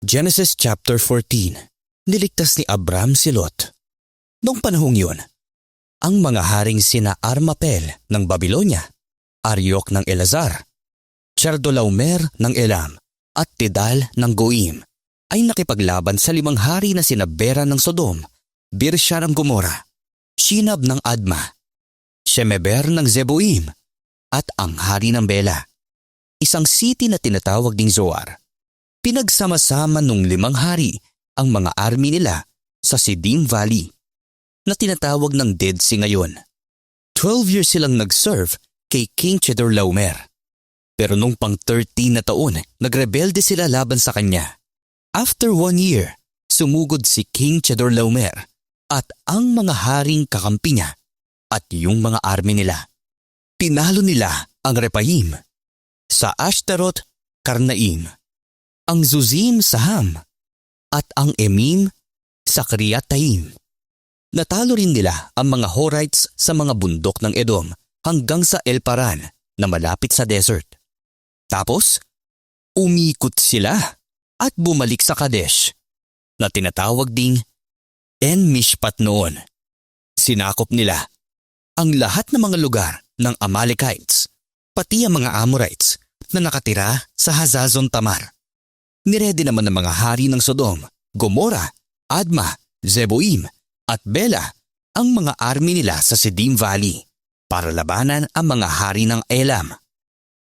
Genesis chapter 14 Niligtas ni Abram si Lot. Noong panahong yun, ang mga haring sina Armapel ng Babylonia, Aryok ng Elazar, Chardolaumer ng Elam at Tidal ng Goim ay nakipaglaban sa limang hari na sina Bera ng Sodom, Birsha ng Gomora, Shinab ng Adma, Shemeber ng Zeboim at ang hari ng Bela. Isang city na tinatawag ding Zoar. Pinagsama-sama nung limang hari ang mga army nila sa Sidim Valley na tinatawag ng Dead Sea ngayon. 12 years silang nag-serve kay King Chedorlaomer. Pero nung pang 13 na taon, nagrebelde sila laban sa kanya. After one year, sumugod si King Chedorlaomer at ang mga haring kakampi niya at yung mga army nila. Pinalo nila ang Repaim sa Ashtaroth, Karnaim, ang Zuzim sa Ham, at ang Emim sa Kriataim. Natalo rin nila ang mga Horites sa mga bundok ng Edom hanggang sa El Paran na malapit sa desert. Tapos, umikot sila at bumalik sa Kadesh na tinatawag ding En Mishpat noon. Sinakop nila ang lahat ng mga lugar ng Amalekites, pati ang mga Amorites na nakatira sa Hazazon Tamar. Niredy naman ng mga hari ng Sodom, Gomora, Adma, Zeboim at Bela ang mga army nila sa Sidim Valley para labanan ang mga hari ng Elam,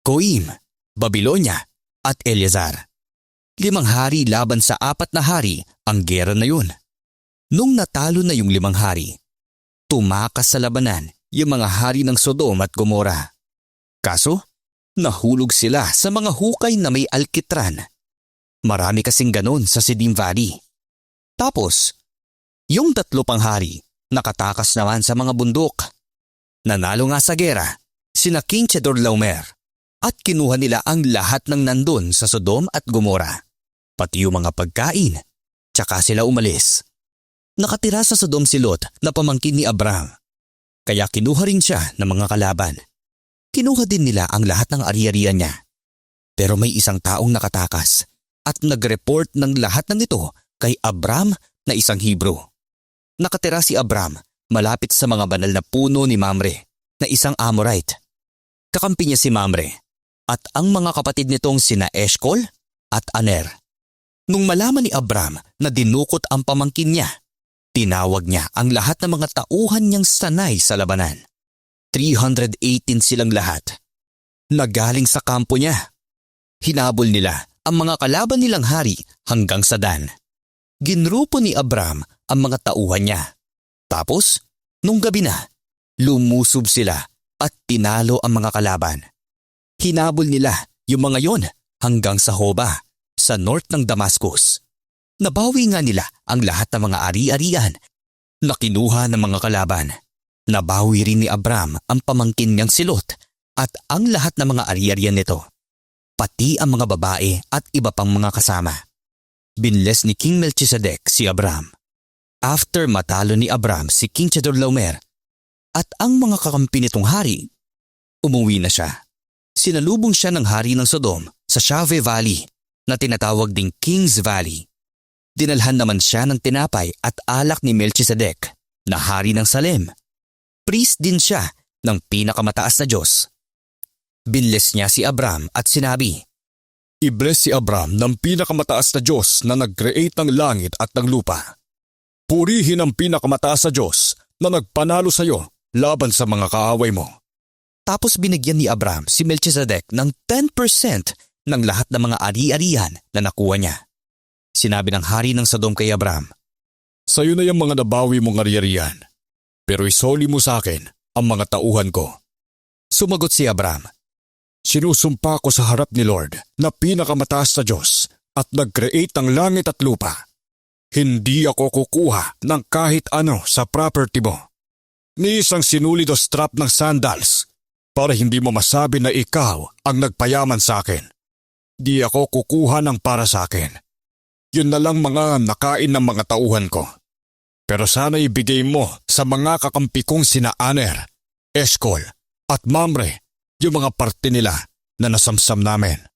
Koim, Babylonia at Eleazar. Limang hari laban sa apat na hari ang gera na yun. Nung natalo na yung limang hari, tumakas sa labanan yung mga hari ng Sodom at Gomora. Kaso, nahulog sila sa mga hukay na may alkitran. Marami kasing ganon sa Sidim Valley. Tapos, yung tatlo pang hari nakatakas naman sa mga bundok. Nanalo nga sa gera sina King Chedorlaomer at kinuha nila ang lahat ng nandun sa Sodom at Gomora. Pati yung mga pagkain, tsaka sila umalis. Nakatira sa Sodom si Lot na pamangkin ni Abram. Kaya kinuha rin siya ng mga kalaban. Kinuha din nila ang lahat ng ari-arian niya. Pero may isang taong nakatakas at nag-report ng lahat ng ito kay Abram na isang Hebrew. Nakatira si Abram malapit sa mga banal na puno ni Mamre na isang Amorite. Kakampi niya si Mamre at ang mga kapatid nitong sina Eshkol at Aner. Nung malaman ni Abram na dinukot ang pamangkin niya, tinawag niya ang lahat ng mga tauhan niyang sanay sa labanan. 318 silang lahat. Nagaling sa kampo niya. Hinabol nila ang mga kalaban nilang hari hanggang sa Dan. Ginrupo ni Abram ang mga tauhan niya. Tapos, nung gabi na, lumusob sila at tinalo ang mga kalaban. Hinabol nila yung mga yon hanggang sa Hoba, sa north ng Damascus. Nabawi nga nila ang lahat ng mga ari-arian na kinuha ng mga kalaban. Nabawi rin ni Abram ang pamangkin niyang silot at ang lahat ng mga ari-arian nito. Pati ang mga babae at iba pang mga kasama. Binles ni King Melchizedek si Abram. After matalo ni Abram si King Chedorlaomer at ang mga kakampi nitong hari, umuwi na siya. Sinalubong siya ng hari ng Sodom sa Shave Valley na tinatawag ding King's Valley. Dinalhan naman siya ng tinapay at alak ni Melchizedek na hari ng Salem. Priest din siya ng pinakamataas na Diyos. Binles niya si Abram at sinabi, I-bless si Abram ng pinakamataas na Diyos na nag-create ng langit at ng lupa. Purihin ang pinakamataas na Diyos na nagpanalo sa iyo laban sa mga kaaway mo. Tapos binigyan ni Abram si Melchizedek ng 10% ng lahat ng mga ari-arian na nakuha niya. Sinabi ng hari ng Sodom kay Abram, Sa iyo na yung mga nabawi mong ari-arian. Pero isoli mo sa akin ang mga tauhan ko. Sumagot si Abram, Sinusumpa ko sa harap ni Lord na pinakamataas na Diyos at nag-create ng langit at lupa. Hindi ako kukuha ng kahit ano sa property mo. Ni isang sinulid o strap ng sandals para hindi mo masabi na ikaw ang nagpayaman sa akin. Di ako kukuha ng para sa akin. Yun na lang mga nakain ng mga tauhan ko. Pero sana ibigay mo sa mga kakampi kong sina Aner, Eshkol at Mamre yung mga parte nila na nasamsam namin.